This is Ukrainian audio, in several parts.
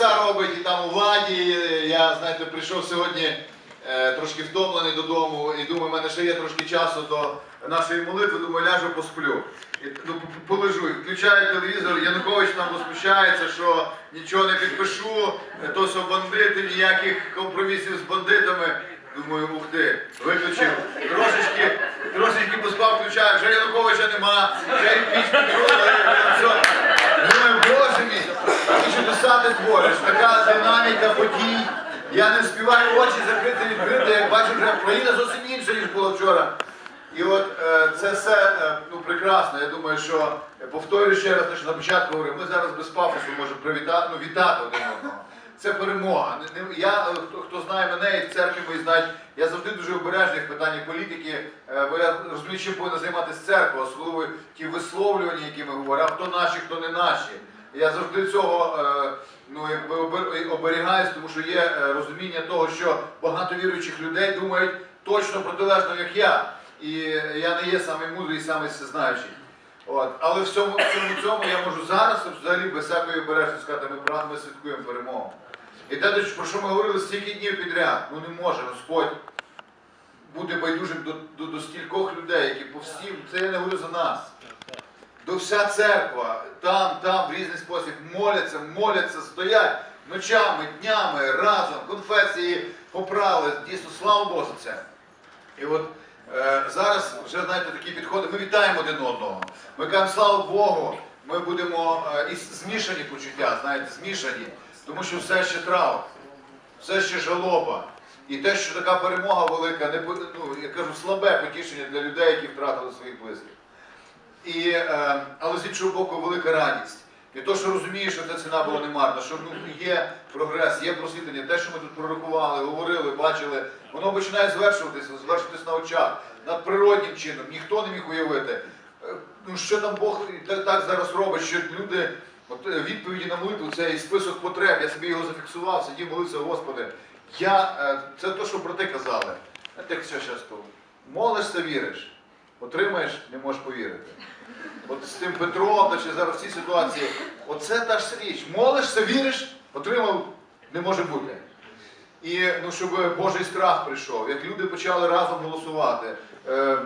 чудеса робить і там у владі. Я, знаєте, прийшов сьогодні е, трошки втомлений додому і думаю, в мене ще є трошки часу до нашої молитви, думаю, ляжу посплю. І, ну, полежу, і включаю телевізор, Янукович там розпущається, що нічого не підпишу, то що бандити, ніяких компромісів з бандитами. Думаю, ух ти, виключив. Трошечки, трошечки поспав, включаю, вже Януковича нема, вже все. Думаю, боже ти чудеса ти твориш, така динаміка подій. Я не встигаю очі закрити, відкрити, як бачу, вже країна зовсім інша, ніж була вчора. І от е, це все е, ну, прекрасно. Я думаю, що е, повторюю ще раз те, що на початку говорив, ми зараз без пафосу можемо привітати, ну, вітати один одного. Це перемога. Я, хто, знає мене і в церкві мої знають, я завжди дуже обережний в питанні політики, бо я розумію, чим повинна займатися церква, особливо ті висловлювання, які ми говоримо, хто наші, хто не наші. Я завжди цього е, ну, оберігаюсь, тому що є е, розуміння того, що багато віруючих людей думають точно протилежно, як я. І я не є самий мудрий і самий всезнаючий. От. Але в цьому, в цьому, цьому я можу зараз взагалі без всякої обережності сказати, ми ми святкуємо перемогу. І те, про що ми говорили стільки днів підряд, ну не може Господь бути байдужим до, до, до стількох людей, які по всім, це я не говорю за нас. До вся церква, там, там, в різний спосіб моляться, моляться, стоять ночами, днями, разом, конфесії поправили. Дійсно, слава Богу це. І от е, зараз вже знаєте такі підходи. Ми вітаємо один одного. Ми кажемо, слава Богу, ми будемо е, і змішані почуття, знаєте, змішані, тому що все ще траур, все ще жалоба. І те, що така перемога велика, не ну, я кажу, слабе потішення для людей, які втратили своїх близьких. І, е, але з іншого боку, велика радість. І то, що розумієш, що ця ціна була немарна, що ну, є прогрес, є просвітлення, те, що ми тут пророкували, говорили, бачили, воно починає звершуватися, звершуватися на очах, надприроднім чином. Ніхто не міг уявити. Е, Ну, що там Бог так, так зараз робить, що люди, от е, відповіді на молитву, цей список потреб, я собі його зафіксував, сидів, молився, Господи. Я, це те, що брати казали. Знаєте, як все тут. Молишся, віриш, отримаєш, не можеш повірити. От з тим Петром, та чи зараз в цій ситуації, оце та ж річ. Молишся, віриш, отримав, не може бути. І ну, щоб Божий страх прийшов, як люди почали разом голосувати. Е,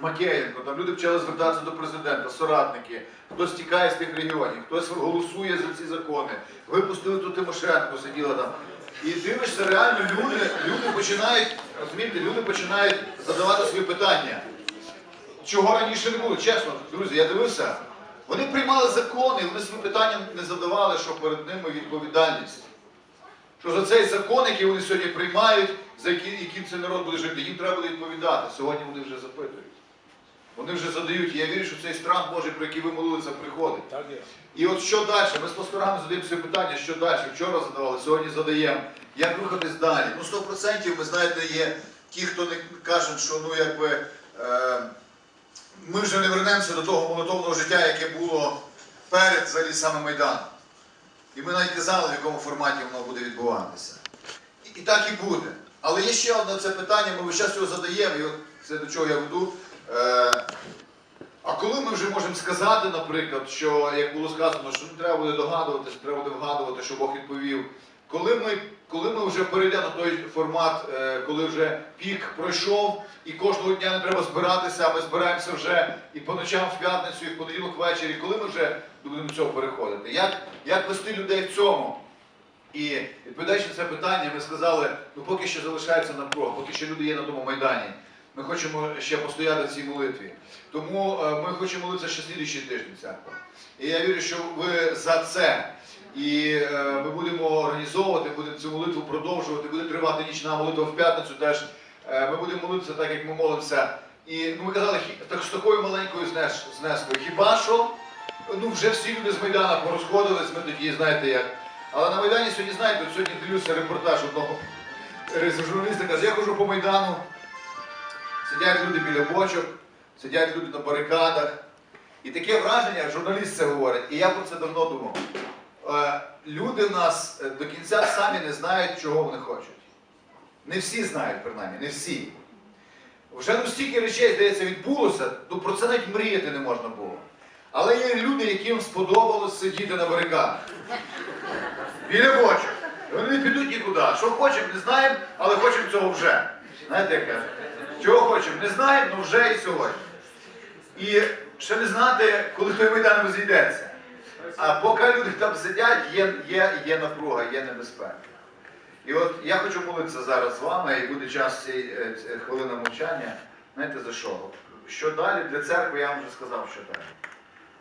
Макеєнко, там люди почали звертатися до президента, соратники, хтось тікає з тих регіонів, хтось голосує за ці закони. Випустили ту Тимошенко, сиділа там. І дивишся, реально люди, люди починають, розумієте, люди починають задавати свої питання. Чого раніше не було, чесно, друзі, я дивився. Вони приймали закони, вони свої питання не задавали, що перед ними відповідальність. Що за цей закон, який вони сьогодні приймають, за який, яким цей народ буде жити, їм треба буде відповідати. Сьогодні вони вже запитують. Вони вже задають. І я вірю, що цей страх Божий, про який ви молилися, приходить. І от що далі? Ми з пасторами задаємо собі питання, що далі? Вчора задавали, сьогодні задаємо. Як рухатись далі? Ну, 100% ви знаєте, є ті, хто не кажуть, що ну якби е, ми вже не вернемося до того молитовного життя, яке було перед взагалі саме Майданом. І ми навіть казали, в якому форматі воно буде відбуватися. І, і так і буде. Але є ще одне це питання, ми весь час його задаємо, і от це до чого я веду. Е, а коли ми вже можемо сказати, наприклад, що як було сказано, що не треба буде догадуватися, треба буде вгадувати, що Бог відповів. Коли ми, коли ми вже перейдемо на той формат, е, коли вже пік пройшов, і кожного дня не треба збиратися, а ми збираємося вже і по ночам в п'ятницю, і в понеділок ввечері, коли ми вже будемо до цього переходити? Як, як вести людей в цьому? І відповідаючи на це питання, ми сказали, ну поки що залишається напруга, поки що люди є на тому майдані. Ми хочемо ще постояти в цій молитві. Тому е, ми хочемо молитися ще слідуючий тиждень церква. І я вірю, що ви за це. І е, ми будемо організовувати, будемо цю молитву продовжувати, буде тривати нічна молитва в п'ятницю теж. Е, ми будемо молитися так, як ми молимося. І ну, ми казали, так, з такою маленькою знескою. Хіба що ну, вже всі люди з Майдана порозходились, ми тоді, знаєте як. Але на Майдані сьогодні, знаєте, сьогодні дивлюся репортаж одного журналіста, каже, я хожу по Майдану, сидять люди біля бочок, сидять люди на барикадах. І таке враження, журналіст це говорить, і я про це давно думав. Е, Люди нас е, до кінця самі не знають, чого вони хочуть. Не всі знають, принаймні, не всі. Вже ну стільки речей, здається, відбулося, то про це навіть мріяти не можна було. Але є люди, яким сподобалось сидіти на барикадах. Біля бочок. Вони не підуть нікуди. Що хочемо, не знаємо, але хочемо цього вже. Знаєте, як кажуть? Чого хочемо, не знаємо, але вже і сьогодні. І ще не знати, коли той майдан розійдеться. А поки люди там сидять, є, є, є напруга, є небезпека. І от я хочу молитися зараз з вами, і буде час цієї е, хвилини мовчання. Знаєте за що? Що далі для церкви, я вам вже сказав, що далі.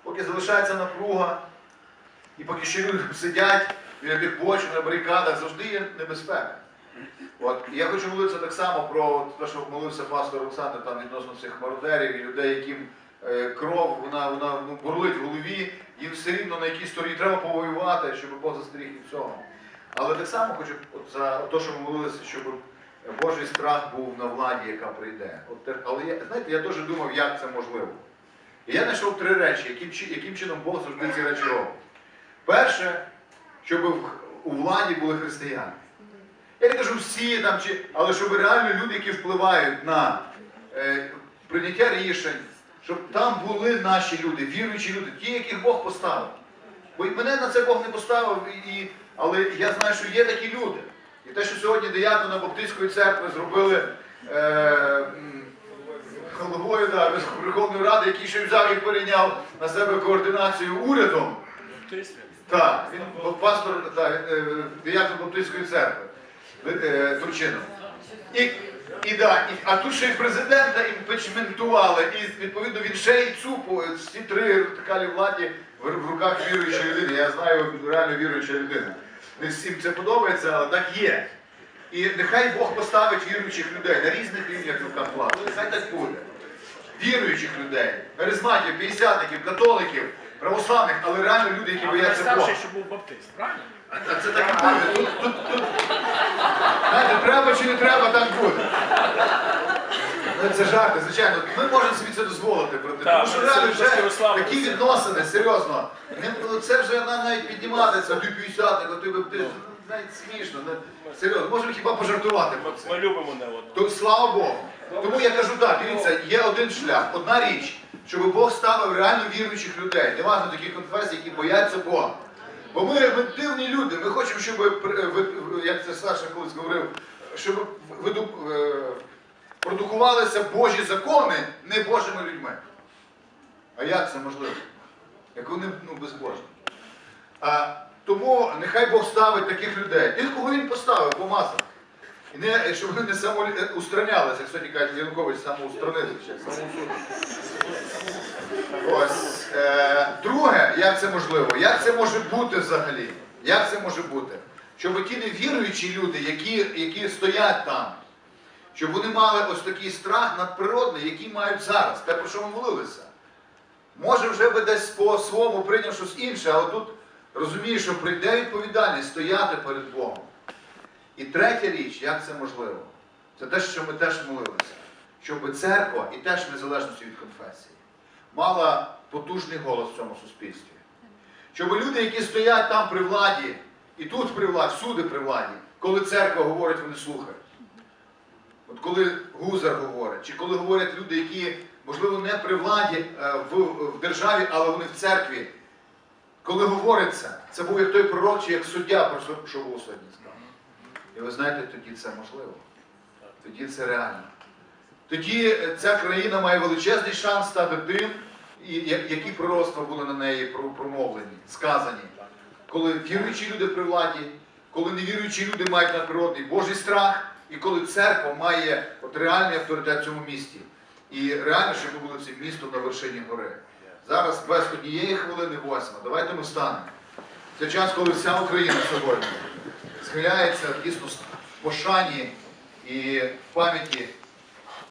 Поки залишається напруга, і поки ще люди сидять біля тих бочок на барикадах, завжди є небезпека. От, я хочу молитися так само про те, що молився пастор Олександр там відносно цих мародерів і людей, яким е, кров вона, вона ну, бурлить в голові, їм все рівно на якій стороні треба повоювати, щоб Бог застеріг від цього. Але так само хочу от за те, що ми молилися, щоб Божий страх був на владі, яка прийде. От, але я, знаєте, я теж думав, як це можливо. І я знайшов три речі, яким, яким чином Бог завжди ці речі робить. Перше, щоб у владі були християни. Я не кажу всі там, чи, але щоб реально люди, які впливають на е, прийняття рішень, щоб там були наші люди, віруючі люди, ті, яких Бог поставив. Бо й мене на це Бог не поставив, і, але я знаю, що є такі люди. І те, що сьогодні диякона Баптистської церкви зробили е, головою да, Верховної Ради, який ще взяв і перейняв на себе координацію урядом. Так, він пастор так, е, Баптистської церкви е, Турчином. І, і, да, і, а тут ще й президента імпечментували, і відповідно він ще й цупу, всі три вертикалі владі в, в руках віруючої людини. Я знаю реально віруюча людина. Не всім це подобається, але так є. І нехай Бог поставить віруючих людей на різних рівнях в руках влади. Нехай так буде. Віруючих людей, харизматів, п'ятдесятників, католиків, православних, але реально люди, які бояться Бога. що був баптист, правильно? А це так і буде. Чи не треба, так буде. Ну, Це жарти, звичайно. Ми можемо собі це дозволити. Так, Тому що ми реально це вже такі відносини, серйозно. Не- ну, Це вже нам навіть підніматися, ти п'ятдесятник, а ти баптист. Ну, Навіть смішно. ну, Серйозно, можемо хіба пожартувати про це. Ми любимо не одного. То слава Богу. Тому я кажу так, дивіться, є один шлях, одна річ, щоб Бог ставив реально віруючих людей, неважно таких конфесій, які бояться Бога. Бо ми, ми дивні люди, ми хочемо, щоб, при- ви- як це Саша колись говорив, щоб е, продукувалися Божі закони не Божими людьми. А як це можливо? Як вони ну, безбожні. А, тому нехай Бог ставить таких людей. Тих, кого він поставив, помазав. І не, щоб вони не самоустранялися, як сьогодні кажуть, Янукович самоустранився. Ось. Е, друге, як це можливо? Як це може бути взагалі? Як це може бути? Щоб ті невіруючі люди, які, які стоять там, щоб вони мали ось такий страх надприродний, який мають зараз, те, про що ми молилися. Може, вже би десь по своєму прийняв щось інше, але тут розумієш, що прийде відповідальність стояти перед Богом. І третя річ, як це можливо? Це те, що ми теж молилися. Щоб церква, і теж в незалежності від конфесії, мала потужний голос в цьому суспільстві. Щоб люди, які стоять там при владі, і тут при владі, всюди при владі, коли церква говорить, вони слухають. От коли Гузар говорить, чи коли говорять люди, які, можливо, не при владі е, в, в державі, але вони в церкві, коли говориться, це був як той пророк, чи як суддя, про що- було сьогодні сказано. І ви знаєте, тоді це можливо. Тоді це реально. Тоді ця країна має величезний шанс стати тим, які пророцтва були на неї промовлені, сказані. Коли віруючі люди при владі, коли невіруючі люди мають надприродний Божий страх, і коли церква має от реальний авторитет в цьому місті. І реально, щоб ми були цим містом на вершині гори. Зараз без однієї хвилини восьма. Давайте ми станемо. Це час, коли вся Україна сьогодні схиляється дійсно в пошані і в пам'яті